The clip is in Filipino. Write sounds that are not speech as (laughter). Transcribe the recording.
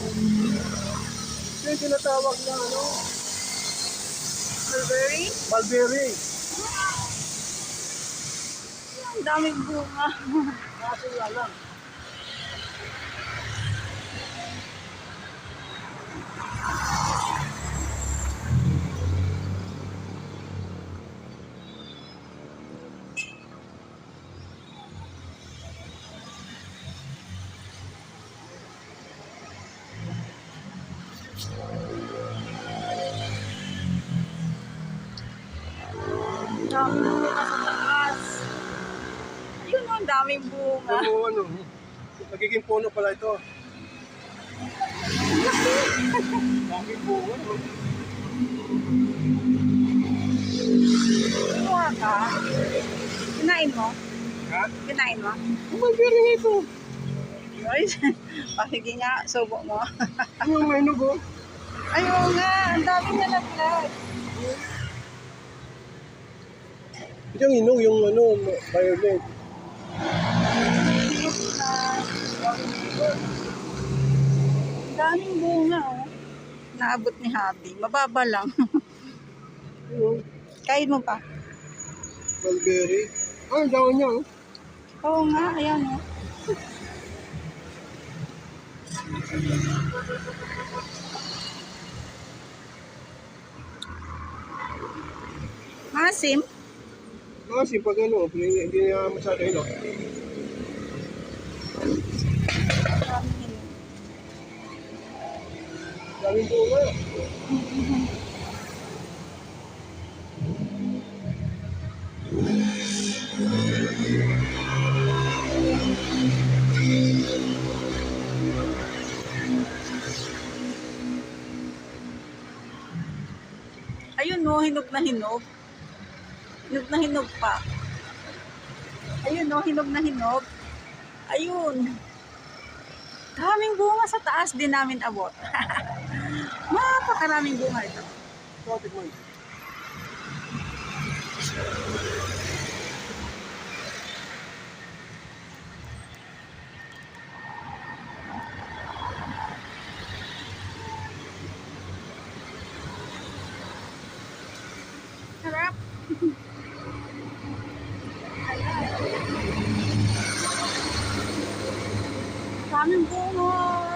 Ito yung tinatawag na ano, Mulberry? mulberry. Ang daming bunga. (laughs) Kaso nga lang. Ang daming bunga sa taas. Ayun o, ang daming bunga. Ano, ano, nagiging puno pala ito. Dami bunga? Kumuha ka. Kinain mo? Ha? Kinain mo? Mulberry ito. Ay, (laughs) oh, sige nga, subo mo. Yung may nugo? Ayun nga, ang dami niya naglag. Ito yung inog, yung ano, violet. Daming bunga oh. Naabot ni Habi. Mababa lang. Ano, Kain mo pa. mulberry. Ah, ang dahon niya, oh. Oo nga, ayan oh. Masim? Kasi pag ano, hindi, niya masyado inog. Daming bunga. Ayun no, hinog na hinog. Hinog na hinog pa. Ayun no, hinog na hinog. Ayun. Daming bunga sa taas din namin abot. (laughs) Napakaraming bunga ito. Tubig mo Sarap! (laughs) 他们不弄